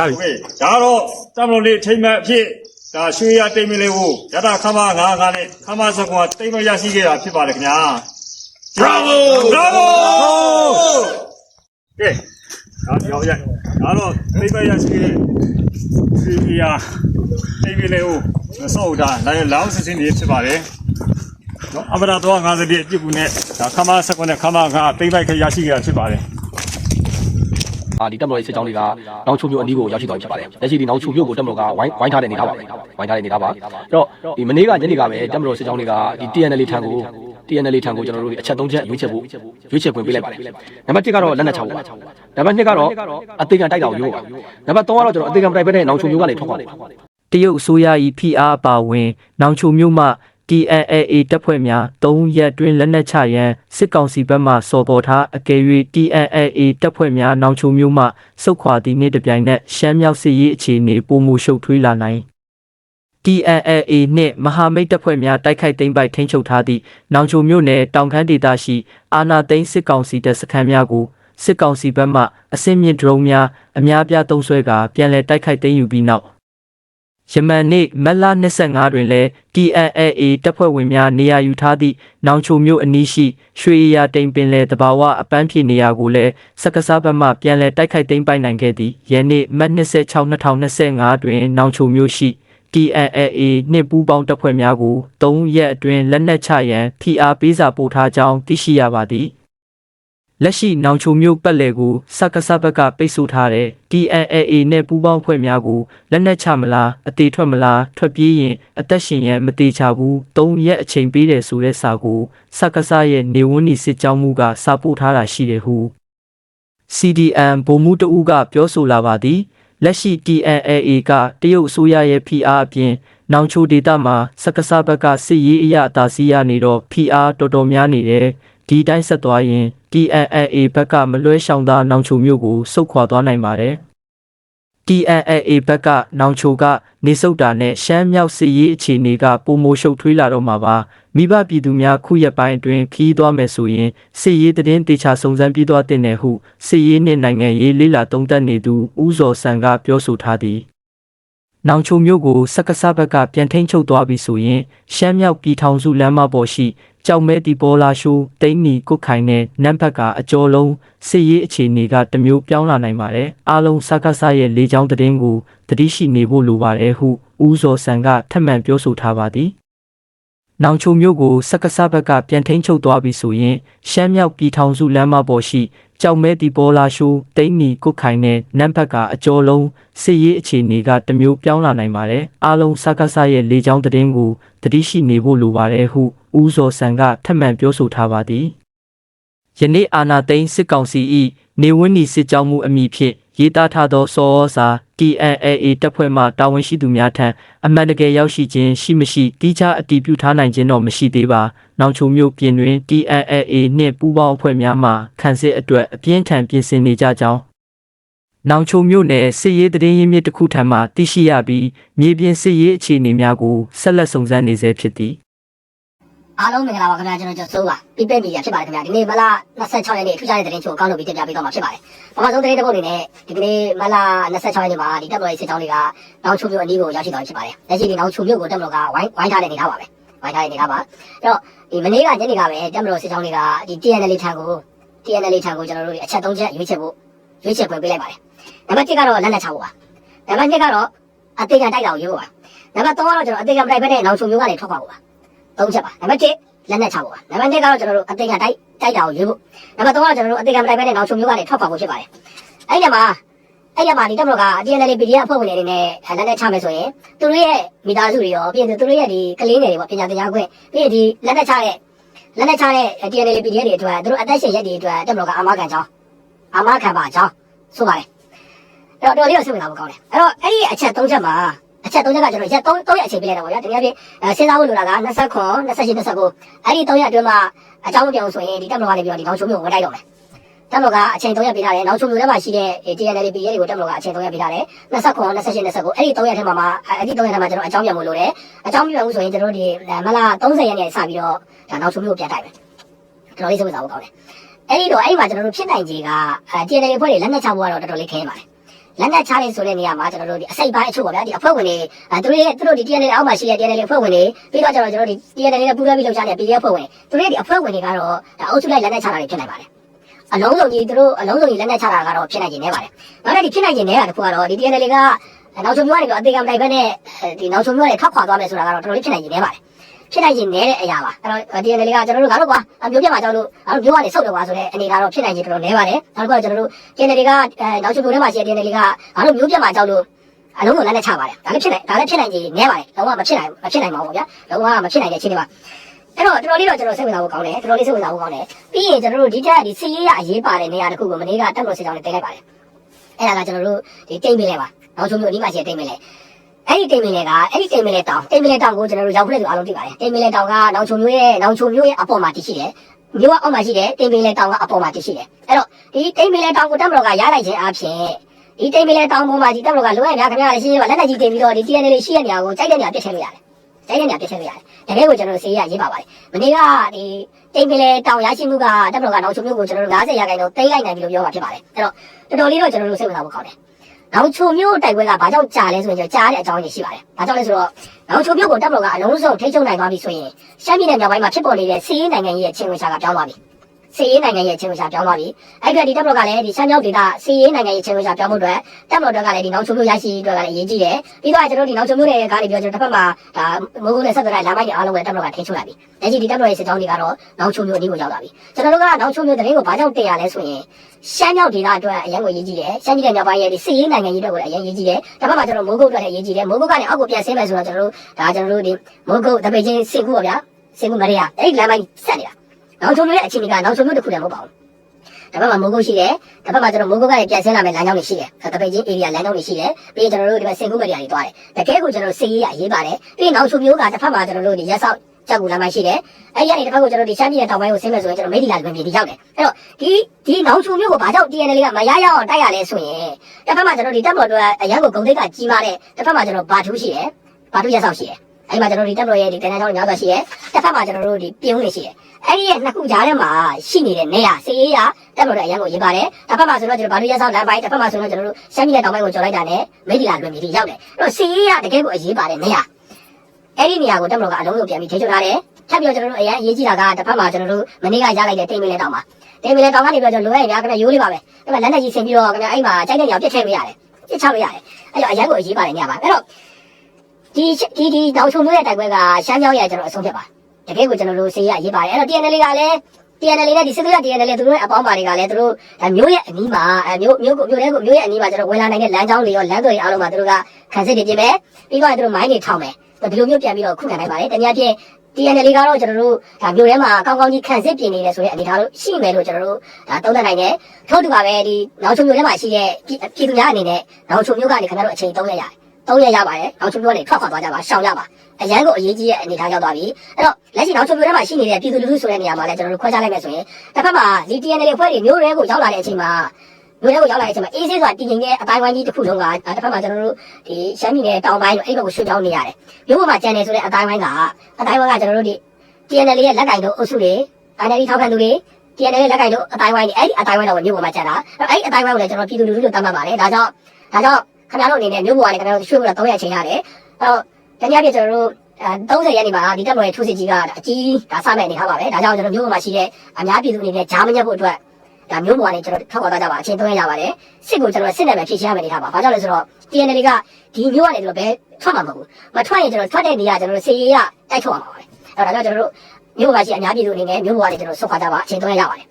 ရပြီ။ဒါတော့တမလို့လေးထိမ့်မဲ့အဖြစ်ဒါရွှေရတိမ်မလေးကိုရတခမငါးငါးနဲ့ခမစကွာတိမ်မရရှိခဲ့တာဖြစ်ပါလေခင်ဗျာ။ Bravo! Bravo! ကဲဒါကြောက်ရ။ဒါတော့တိမ်မရရှိခဲ့ရွှေရတိမ်မလေးကိုမဆောက်တာလည်းလောင်းစစ်စင်းနေဖြစ်ပါလေ။နော်အမရတော်51ပြစ်ကူနဲ့ဒါခမစကွာနဲ့ခမငါးတိမ်လိုက်ခရရှိခဲ့တာဖြစ်ပါလေ။ အာဒီတက်မတော်ရဲ့စစ်ကြောင်းတွေကနောင်ချုံမျိုးအနီးကိုရောက်ရှိသွားပြီဖြစ်ပါတယ်လက်ရှိဒီနောင်ချုံမျိုးကိုတက်မတော်ကဝိုင်းဝိုင်းထားတဲ့အနေထားပါပဲဝိုင်းထားတဲ့အနေထားပါအဲ့တော့ဒီမနေ့ကညနေကပဲတက်မတော်စစ်ကြောင်းတွေကဒီ TNL ထံကို TNL ထံကိုကျွန်တော်တို့အချက်၃ချက်ရွေးချက်ဖို့ရွေးချက်ခွင့်ပေးလိုက်ပါတယ်နံပါတ်1ကတော့လက်နက်ချဖို့ပါနံပါတ်2ကတော့အသေးခံတိုက်တာကိုရိုးပါနံပါတ်3ကတော့ကျွန်တော်အသေးခံမတိုက်ဘဲနဲ့နောင်ချုံမျိုးကနေထွက်ခွာဖို့တရုတ်အစိုးရ၏ဖိအားအပါအဝင် နောင်ချိုမြို့မှ TNLA တပ်ဖွဲ့များ၃ရက်တွင်လက်နက်ချရန်စစ်ကောင်စီဘက်မှစော်ပေါ်ထားအကယ်၍ TNLA တပ်ဖွဲ့များနောင်ချိုမြို့မှစုခွာသည့်နေ့တစ်ပြိုင်နက်ရှမ်းမြောက်စစ်ရေးအခြေအနေပုံမှုရှုပ်ထွေးလာနိုင် TNLA နှင့်မဟာမိတ်တပ်ဖွဲ့များတိုက်ခိုက်သိမ်းပိုက်ထိန်းချုပ်ထားသည့်နောင်ချိုမြို့နယ်တောင်ခမ်းဒေသရှိအာနာသိန်းစစ်ကောင်စီတပ်စခန်းများကိုစစ်ကောင်စီဘက်မှအစင်းမြင့်ဒရုန်းများအများပြားသုံးစွဲကာပြန်လည်တိုက်ခိုက်သိမ်းယူပြီးနောက် ယမန်နေ့မတ်လ25တွင်လည်း TNLA တပ်ဖွဲ့ဝင်များနေရာယူထားသည့်နောင်ချိုမြို့အနီးရှိရွှေရတိမ်ပင်လယ်တဘာဝအပန်းဖြေနေရာကိုလည်းစက္ကစားဘက်မှပြန်လည်တိုက်ခိုက်သိမ်းပိုက်နိုင်ခဲ့သည်ယနေ့မတ်26 2025တွင်နောင်ချိုမြို့ရှိ TNLA နှင့်ပူးပေါင်းတပ်ဖွဲ့များကို3ရက်အတွင်းလက်နက်ချရန်ဖိအားပေးစာပို့ထားကြောင်းသိရှိရပါသည် လက်ရှိနောင်ချိုမျိုးပတ်လည်ကိုစက္ကစဘက်ကပိတ်ဆို့ထားတဲ့ TNLA နဲ့ပူးပေါင်းဖွဲ့များကိုလက်နက်ချမလားအသေးထွက်မလားထွက်ပြေးရင်အသက်ရှင်ရန်မတေချဘူး၃ရက်အချိန်ပေးတယ်ဆိုတဲ့စာကိုစက္ကစရဲ့နေဝန်းဤစစ်ကြောင်းမှုကစာပို့ထားတာရှိတယ်ဟု CDM ဗိုလ်မှူးတဦးကပြောဆိုလာပါသည်လက်ရှိ TNLA ကတရုတ်အစိုးရရဲ့ PR အပြင်နောင်ချိုဒေတာမှာစက္ကစဘက်ကစစ်ရေးအရအသာစီးရနေတော့ PR တော်တော်များနေတယ် ဒီတိုင်းဆက်သွားရင် TNLA ဘက်ကမလွဲရှောင်သာနောင်ချိုမျိုးကိုစုတ်ခွာသွားနိုင်ပါတယ် TNLA ဘက်ကနောင်ချိုကနေစုတ်တာနဲ့ရှမ်းမြောက်စစ်ရေးအခြေအနေကပုံမိုရှုပ်ထွေးလာတော့မှာပါမိဘပြည်သူများခုရက်ပိုင်းအတွင်းခီးသွားမယ်ဆိုရင်စစ်ရေးတည်င်းတေချာစုံစမ်းပြီးသွားတဲ့နယ်ဟုစစ်ရေးနှင့်နိုင်ငံရေးလေးလာသုံးသပ်နေသူဦးဇော်ဆန်ကပြောဆိုထားသည် နောင်ချိုမျိုးကိုစက္ကစဘက်ကပြန်ထိန်ချုပ်သွားပြီဆိုရင်ရှမ်းမြောက်ပြည်ထောင်စုလမ်းမပေါ်ရှိကြောက်မဲတီပေါ်လာရှိုးတိန်းနီကုတ်ခိုင်နဲ့နမ်ဘက်ကအကျော်လုံးစစ်ရေးအခြေအနေကတစ်မျိုးပြောင်းလာနိုင်ပါတယ်အားလုံးစက္ကစရဲ့လေကြောင်းသတင်းကိုသတိရှိနေဖို့လိုပါတယ်ဟုဦးဇော်ဆန်ကထပ်မံပြောဆိုထားပါသည် နောင်ချိုမျိုးကိုစက္ကစဘက်ကပြန်ထိန်ချုပ်သွားပြီဆိုရင်ရှမ်းမြောက်ပြည်ထောင်စုလမ်းမပေါ်ရှိကြောက်မဲတီပေါ်လာရှိုးတိန်းနီကုတ်ခိုင်နဲ့နမ်ဘက်ကအကျော်လုံးစစ်ရေးအခြေအနေကတစ်မျိုးပြောင်းလာနိုင်ပါတယ်အားလုံးစက္ကစရဲ့လေကြောင်းသတင်းကိုသတိရှိနေဖို့လိုပါတယ်ဟုဦးဇော်ဆန်ကထပ်မံပြောဆိုထားပါသည်ယနေ့အာနာသိန်းစစ်ကောင်စီ၏နေဝင်းနီစစ်ကြောင်းမှုအမိဖြင့်ရေးသားထားသောစောဩစာ TNLA တပ်ဖွဲ့မှတာဝန်ရှိသူများထံအမှန်တကယ်ရောက်ရှိခြင်းရှိမရှိတိကျအတည်ပြုထားနိုင်ခြင်းတော့မရှိသေးပါ။နောက်ချုံမျိုးပြင်တွင် TNLA နှင့်ပူးပေါင်းအဖွဲ့များမှခံစစ်အတွက်အပြင်းထန်ပြင်ဆင်နေကြကြောင်းနောင်ချုံမျိုးနယ်စစ်ရေးတရင်ရင်းမြစ်တစ်ခုထံမှသိရှိရပြီးမြေပြင်စစ်ရေးအခြေအနေများကိုဆက်လက်စုံစမ်းနေဆဲဖြစ်သည် အားလုံးမင်္ဂလာပါခင်ဗျာကျွန်တော်ကျော်စိုးပါပြပက်မီဒီယာဖြစ်ပါတယ်ခင်ဗျာဒီနေ့မလ26ရက်နေ့ထူးခြားတဲ့သတင်းချို့ကောင်းလို့ပြီးတင်ပြပေးတော့မှာဖြစ်ပါတယ်ပထမဆုံးသတင်းတစ်ပုဒ်အနေနဲ့ဒီကနေ့မလ26ရက်နေ့မှာဒီတပ်မတော်ရေးစစ်ကြောင်းတွေကနောင်ချုံမြို့အနီးကိုရောက်ရှိသွားပြီဖြစ်ပါတယ်လက်ရှိဒီနောင်ချုံမြို့ကိုတပ်မတော်ကဝိုင်းဝိုင်းထားတဲ့အနေထားပါပဲဝိုင်းထားတဲ့အနေထားပါအဲ့တော့ဒီမနေ့ကညနေကပဲတပ်မတော်စစ်ကြောင်းတွေကဒီ TNL ထံကို TNL ထံကိုကျွန်တော်တို့အချက်၃ချက်ရွေးချက်ဖို့ရွေးချက်ဖွင့်ပေးလိုက်ပါတယ်နံပါတ်1ကတော့လက်နက်ချဖို့ပါနံပါတ်2ကတော့အသေးခံတိုက်တာကိုရိုးပါနံပါတ်3ကတော့ကျွန်တော်အသေးခံမတိုက်ဘဲနဲ့နောင်ချုံမြို့ကနေထွက်ခွာဖို့ပါ သုံးချက်ပါနံပါတ်1လက်နက်ချဖို့ပါနံပါတ်2ကတော့ကျွန်တော်တို့အသေးခံတိုက်တိုက်တာကိုရွေးဖို့နံပါတ်3ကတော့ကျွန်တော်တို့အသေးခံမတိုက်ဘဲနဲ့နောက်ချုံမျိုးကနေထွက်ခွာဖို့ဖြစ်ပါတယ်အဲ့ဒီမှာအဲ့ဒီမှာဒီတက်မလို့က DNL PDF အဖွဲ့ဝင်တွေနဲ့လက်နက်ချမယ်ဆိုရင်သူတို့ရဲ့မိသားစုတွေရောပြီးရင်သူတို့ရဲ့ဒီကလေးငယ်တွေပေါ့ပညာတရားခွင့်ပြီးရင်ဒီလက်နက်ချတဲ့လက်နက်ချတဲ့ DNL PDF တွေအတွက်သူတို့အသက်ရှင်ရက်တွေအတွက်တက်မလို့ကအမခံကြောင်းအမခံပါကြောင်းဆိုပါတယ်အဲ့တော့တော်လေးတော့စိတ်ဝင်စားဖို့ကောင်းတယ်အဲ့တော့အဲ့ဒီအချက်၃ချက်မှာ အချက်၃ချက်ကကျွန်တော်ရက်၃၃ရက်အချိန်ပေးလိုက်တာပေါ့ဗျာတကယ်ပြီးစဉ်းစားဖို့လိုတာက29 28 29အဲ့ဒီ၃ရက်အတွင်းမှာအကြောင်းမပြောင်းဆိုရင်ဒီတက်မလို့ကနေပြီးတော့ဒီနောက်ချုံမျိုးကိုဝယ်တိုက်တော့မယ်တက်မလို့ကအချိန်၃ရက်ပေးထားတယ်နောက်ချုံမျိုးထဲမှာရှိတဲ့ TNL PP ရဲတွေကိုတက်မလို့ကအချိန်၃ရက်ပေးထားတယ်29 28 29အဲ့ဒီ၃ရက်ထဲမှာမှာအဲ့ဒီ၃ရက်ထဲမှာကျွန်တော်အကြောင်းပြန်ဖို့လိုတယ်အကြောင်းပြန်ဖို့ဆိုရင်ကျွန်တော်ဒီမလာ30ရက်နေ့စပြီးတော့ဒါနောက်ချုံမျိုးကိုပြန်တိုက်မယ်ကျွန်တော်လေးစိတ်ဝင်စားဖို့ကောင်းတယ်အဲ့ဒီတော့အဲ့ဒီမှာကျွန်တော်တို့ဖြစ်နိုင်ခြေက TNL ဖွဲ့တွေလက်နက်ချဖို့ကတော့တော်တော်လေးခင်းပါတယ် လက်နက်ချတဲ့ဆိုတဲ့နေရာမှာကျွန်တော်တို့ဒီအစိပ်ပိုင်းအချို့ပေါ့ဗျာဒီအဖွဲ့ဝင်တွေအဲသူတို့ရဲ့သူတို့ဒီ TNL အောက်မှာရှိတဲ့ TNL အဖွဲ့ဝင်တွေပြီးတော့ကျွန်တော်တို့ဒီ TNL နဲ့ပူးတွဲပြီးလှုပ်ရှားနေတဲ့ PDF အဖွဲ့ဝင်သူတို့ရဲ့ဒီအဖွဲ့ဝင်တွေကတော့ဒါအုပ်စုလိုက်လက်နက်ချတာတွေဖြစ်နိုင်ပါတယ်အလုံးစုံကြီးသူတို့အလုံးစုံကြီးလက်နက်ချတာကတော့ဖြစ်နိုင်ခြင်းနေပါတယ်နောက်တစ်ဒီဖြစ်နိုင်ခြင်းနေတာတစ်ခုကတော့ဒီ TNL ကနောက်ဆုံးမျိုးကနေပြီးအသေးကံတိုက်ဘက်နဲ့ဒီနောက်ဆုံးမျိုးကနေထွက်ခွာသွားမယ်ဆိုတာကတော့တော်တော်လေးဖြစ်နိုင်ခြင်းနေပါတယ် ဖြစ်နိုင်ခြင်းနည်းတဲ့အရာပါအဲ့တော့ DNA ကကျွန်တော်တို့ငါတို့ကွာမျိုးပြတ်မှာကြောက်လို့ငါတို့မျိုးကနေဆုတ်တော့ပါဆိုတဲ့အနေဒါတော့ဖြစ်နိုင်ခြင်းတော်တော်နည်းပါတယ်နောက်တစ်ခုကကျွန်တော်တို့ DNA ကအဲနောက်ချုပ်မျိုးထဲမှာရှိတဲ့ DNA ကငါတို့မျိုးပြတ်မှာကြောက်လို့အလုံးစုံလက်နဲ့ချပါတယ်ဒါလည်းဖြစ်နိုင်ဒါလည်းဖြစ်နိုင်ခြင်းနည်းပါတယ်လုံးဝမဖြစ်နိုင်မဖြစ်နိုင်ပါဘူးဗျာလုံးဝမဖြစ်နိုင်တဲ့ချင်းတွေပါအဲ့တော့တော်တော်လေးတော့ကျွန်တော်စိတ်ဝင်စားဖို့ကောင်းတယ်တော်တော်လေးစိတ်ဝင်စားဖို့ကောင်းတယ်ပြီးရင်ကျွန်တော်တို့ဒီတက်ဒီစီးရေးရအရေးပါတဲ့နေရာတစ်ခုကိုမနေ့ကတက်လို့စစ်ကြောင်းနဲ့တင်လိုက်ပါတယ်အဲ့ဒါကကျွန်တော်တို့ဒီတိတ်မိလဲပါနောက်ချုပ်မျိုးအဒီမှာရှိတဲ့တိတ်မိလဲ အဲ့ဒီတိမ်မီလေကအဲ့ဒီတိမ်မီလေတောင်တိမ်မီလေတောင်ကိုကျွန်တော်တို့ရောက်ဖက်လို့အားလုံးသိပါတယ်တိမ်မီလေတောင်ကနောင်ချုံမျိုးရဲ့နောင်ချုံမျိုးရဲ့အပေါ်မှာတည်ရှိတယ်မျိုးကအောက်မှာရှိတယ်တိမ်မီလေတောင်ကအပေါ်မှာတည်ရှိတယ်အဲ့တော့ဒီတိမ်မီလေတောင်ကိုတက်မတော်ကရလိုက်ခြင်းအပြင်ဒီတိမ်မီလေတောင်ပေါ်မှာဒီတက်မတော်ကလိုရများခင်ဗျားလည်းရှင်းရှင်းပါလက်နဲ့ကြီးတင်ပြီးတော့ဒီ TNL လေးရှိတဲ့နေရာကိုကြိုက်တဲ့နေရာပြစ်ထည့်လို့ရတယ်ကြိုက်တဲ့နေရာပြစ်ထည့်လို့ရတယ်တကယ်ကိုကျွန်တော်တို့စေးရရေးပါပါတယ်မနေ့ကဒီတိမ်မီလေတောင်ရရှိမှုကတက်မတော်ကနောင်ချုံမျိုးကိုကျွန်တော်တို့90ရာခိုင်နှုန်းတိမ့်လိုက်နိုင်ပြီလို့ပြောမှာဖြစ်ပါတယ်အဲ့တော့တော်တော်လေးတော့ကျွန်တော်တို့စိတ်ဝင်စားဖို့ကောင်းတယ် နောက်ချုံမျိုးတိုက်ပွဲကဘာကြောင့်ကြာလဲဆိုရင်ကြာတဲ့အကြောင်းကြီးရှိပါတယ်။ဘာကြောင့်လဲဆိုတော့နောက်ချုံမျိုးကိုတပ်မတော်ကအလုံးစုံထိချုံနိုင်သွားပြီဆိုရင်ရှမ်းပြည်နယ်မြောက်ပိုင်းမှာဖြစ်ပေါ်နေတဲ့စီးရေးနိုင်ငံရဲ့ချင်းဝင်ရှာကပြောင်းသွားပြီ။ စီးရေးနိုင်ငံရဲ့ချင်းဝင်ရှာပြောင်းသွားပြီ။အဲ့ဒီဒီတပ်မတော်ကလည်းဒီရှမ်းမြောက်ဒေသစီးရေးနိုင်ငံရဲ့ချင်းဝင်ရှာပြောင်းဖို့အတွက်တပ်မတော်ကလည်းဒီနောက်ချုံမျိုးရရှိအတွက်ကလည်းအရေးကြီးတယ်။ပြီးတော့ကျွန်တော်ဒီနောက်ချုံမျိုးတွေကနေပြီးတော့ကျွန်တော်တစ်ဖက်မှာဒါမိုးကုန်းနဲ့ဆက်သွယ်တဲ့လမ်းမိုက်တွေအားလုံးပဲတပ်မတော်ကထိချုံလိုက်ပြီ။လက်ရှိဒီတပ်မတော်ရဲ့စစ်ကြောင်းတွေကတော့နောက်ချုံမျိုးအနည်းကိုရောက်လာပြီ။ကျွန်တော်တို့ကနောက်ချုံမျိုးတရင်ကိုဘာကြောင့်တင်ရလဲဆိုရင်ရှမ်းမြောက်ဒေသအတွက်အရင်ကိုရေးကြည့်တယ်။ရှမ်းပြည်နယ်မြောက်ပိုင်းရဲ့ဒီစီးရေးနိုင်ငံကြီးအတွက်ကိုလည်းအရင်ရေးကြည့်တယ်။ဒါမှမကျွန်တော်မိုးကုတ်အတွက်လည်းရေးကြည့်တယ်။မိုးကုတ်ကနေအောက်ကိုပြန်ဆင်းမယ်ဆိုတော့ကျွန်တော်တို့ဒါကျွန်တော်တို့ဒီမိုးကုတ်တပိတ်ချင်းစင်ကူပါဗျာ။စင်ကူမရေယာအဲ့ဒီလမ်းမိုင်းဆက်နေတာ။ နောက်ချုံမျိုးရဲ့အခြေအနေကနောက်ချုံမျိုးတစ်ခုတည်းမဟုတ်ပါဘူး။ဒါဘက်မှာမိုးကုတ်ရှိတယ်။ဒါဘက်မှာကျွန်တော်မိုးကုတ်ကနေပြန်ဆင်းလာမယ်လမ်းကြောင်းတွေရှိတယ်။တပိတ်ချင်း area လမ်းကြောင်းတွေရှိတယ်။ပြီးရင်ကျွန်တော်တို့ဒီမှာစင်ကူမရေယာတွေသွားတယ်။တကယ်ကိုကျွန်တော်စီးရေးရရေးပါတယ်။ပြီးရင်နောက်ချုံမျိုးကတစ်ဖက်မှာကျွန်တော်တို့ဒီရက်ဆောက်ကြောက်ကူလမ်းမရှိတယ်။အဲ့ဒီကနေတစ်ဖက်ကိုကျွန်တော်ဒီချမ်းပြည်နယ်တောင်ပိုင်းကိုဆင်းမယ်ဆိုရင်ကျွန်တော်မိတ်ဒီလာလွင်ပြည်ဒီရောက်တယ်။အဲ့တော့ဒီဒီနောက်ချုံမျိုးကိုဘာကြောင့် TNL ကမရရအောင်တိုက်ရလဲဆိုရင်တစ်ဖက်မှာကျွန်တော်ဒီတက်မော်တို့အရန်ကိုဂုံတိတ်ကကြီးမားတဲ့တစ်ဖက်မှာကျွန်တော်ဘာထူးရှိတယ်။ဘာထူးရက်ဆောက်ရှိတယ်။အဲ့ဒီမှာကျွန်တော်ဒီတက်မော်ရဲ့ဒီတန်တန်းချောင်းညောင်းသွားရှိတယ်။တစ်ဖက်မှာကျွန်တော်တို့ဒီပြုံးနေရှိတယ်။ အဲ့ဒီရဲ့နှစ်ခုကြားထဲမှာရှိနေတဲ့နေရာစီရေးရတက်မော်တို့အရန်ကိုရေးပါတယ်။တစ်ဖက်မှာဆိုတော့ကျွန်တော်ဘာထူးရက်ဆောက်လမ်းပိုင်းတစ်ဖက်မှာဆိုတော့ကျွန်တော်တို့ရှမ်းပြည်နယ်တောင်ပိုင်းကိုကြော်လိုက်တာနဲ့မိတ်ဒီလာလွင်ပြည်ဒီရောက်တယ်။အဲ့တော့စီရေးရတကယ်ကိုအရေးပါတဲ့နေရာ။အဲ့ဒီနေရာကိုတက်မတော်ကအလုံးစုံပြန်ပြီးထိချုပ်ထားတယ်။ထပ်ပြီးတော့ကျွန်တော်တို့အရင်အရေးကြီးတာကတစ်ဖက်မှာကျွန်တော်တို့မနေ့ကရလိုက်တဲ့တိမ်မင်းလဲတောင်မှာတိမ်မင်းလဲတောင်ကနေပြီးတော့ကျွန်တော်လိုရရင်များခင်ဗျရိုးလေးပါပဲ။အဲ့မှာလက်နဲ့ကြီးဆင်ပြီးတော့ခင်ဗျအဲ့မှာကြိုက်တဲ့နေရာပြစ်ထည့်လို့ရတယ်။ပြစ်ချလို့ရတယ်။အဲ့တော့အရင်ကိုအရေးပါတဲ့နေရာပါ။အဲ့တော့ဒီဒီဒီတောင်ချုံတို့ရဲ့တိုက်ပွဲကရှမ်းမြောက်ရဲ့ကျွန်တော်အဆုံးဖြတ်ပါ။ တကယ်ကိုကျွန်တော်တို့စေရအရေးပါတယ်။အဲ့တော့ TNL ကလည်း TNL နဲ့ဒီစစ်သွေးရ TNL သူတို့ရဲ့အပေါင်းပါတွေကလည်းသူတို့မျိုးရဲ့အနီးမှာအဲမျိုးမျိုးကိုမျိုးတဲ့ကိုမျိုးရဲ့အနီးမှာကျွန်တော်ဝင်လာနိုင်တဲ့လမ်းကြောင်းတွေရောလမ်းတွေအားလုံးမှာသူတို့ကခံစစ်တွေပြင်မယ်ပြီးတော့သူတို့မိုင်းတွေထောင်မယ်ဒီလိုမျိုးပြန်ပြီးတော့ခုခံနိုင်ပါတယ်တနည်းအားဖြင့် TNL ကတော့ကျွန်တော်တို့ဒါမျိုးထဲမှာကောင်းကောင်းကြီးခံစစ်ပြင်နေတယ်ဆိုတဲ့အနေအထားလို့ရှိမယ်လို့ကျွန်တော်တို့ဒါသုံးသပ်နိုင်တယ်ထို့တူပါပဲဒီနောက်ချုံမျိုးထဲမှာရှိတဲ့ပြည်သူများအနေနဲ့နောက်ချုံမျိုးကနေခင်ဗျားတို့အချိန်3ရက်ရတယ် 3ရက်ရပါတယ်နောက်ချုံမျိုးကနေထွက်ခွာသွားကြပါရှောင်ရပါအရန်ကိုအရေးကြီးတဲ့အနေအထားရောက်သွားပြီအဲ့တော့လက်ရှိနောက်ချုံမျိုးထဲမှာရှိနေတဲ့ပြည်သူလူထုဆိုတဲ့နေရာမှာလည်းကျွန်တော်တို့ခွဲခြားလိုက်မယ်ဆိုရင်တစ်ဖက်မှာဒီ TNL ဖွဲ့တွေမျိုးတွေကိုရောက်လာတဲ့အချိန်မှာမျိုးတွေကိုရောက်လာတဲ့အချိန်မှာအေးဆေးစွာတည်ငြိမ်တဲ့အတိုင်းဝိုင်းကြီးတစ်ခုလုံးကတစ်ဖက်မှာကျွန်တော်တို့ဒီရှမ်းပြည်နယ်တောင်ပိုင်းတို့အဲ့ဘက်ကိုရွှေ့ပြောင်းနေရတယ်မျိုးပေါ်မှာကျန်နေဆိုတဲ့အတိုင်းဝိုင်းကအတိုင်းဝိုင်းကကျွန်တော်တို့ဒီ TNL ရဲ့လက်ကင်တို့အုပ်စုတွေ NLD ထောက်ခံသူတွေ TNL ရဲ့လက်ကင်တို့အတိုင်းဝိုင်းတွေအဲ့ဒီအတိုင်းဝိုင်းတော့မြို့ပေါ်မှာကျန်တာအဲ့ဒီအတိုင်းဝိုင်းကိုလည်းကျွန်တော်ပြည်သူလူထုတို့တတ်မှတ်ပါတယ်ဒါကြောင့်ဒါကြောင့် ခင်ဗျားတို့အနေနဲ့မြို့ပေါ်ကနေခင်ဗျားတို့ရွှေ့ဖို့တော့3ရက်ချိန်ရတယ်အဲ့တော့တနည်းအားဖြင့်ကျွန်တော်တို့အဲ30ရက်နေမှာဒီတက်မတော်ရဲ့ထိုးစစ်ကြီးကအကြီးဒါစမဲ့အနေထားပါပဲဒါကြောင့်ကျွန်တော်မြို့ပေါ်မှာရှိတဲ့အများပြည်သူအနေနဲ့ဂျာမညက်ဖို့အတွက်ဒါမျိုးပေါ်ကနေကျွန်တော်ထောက်ပါသွားကြပါအချိန်3ရက်ရပါတယ်စစ်ကိုကျွန်တော်စစ်နဲ့ပဲဖြည့်ရှင်းရမယ်အနေထားပါဘာကြောင့်လဲဆိုတော့ TNL ကဒီမျိုးကနေကျွန်တော်ဘယ်ထွက်မှာမဟုတ်ဘူးမထွက်ရင်ကျွန်တော်ထွက်တဲ့နေရာကျွန်တော်စေရေးရတိုက်ထုတ်အောင်ပါပဲအဲ့ဒါကြောင့်ကျွန်တော်တို့မြို့ပေါ်မှာရှိအများပြည်သူအနေနဲ့မြို့ပေါ်ကနေကျွန်တော်ဆုတ်ခွာကြပါအချိန်3ရက်ရပါတယ်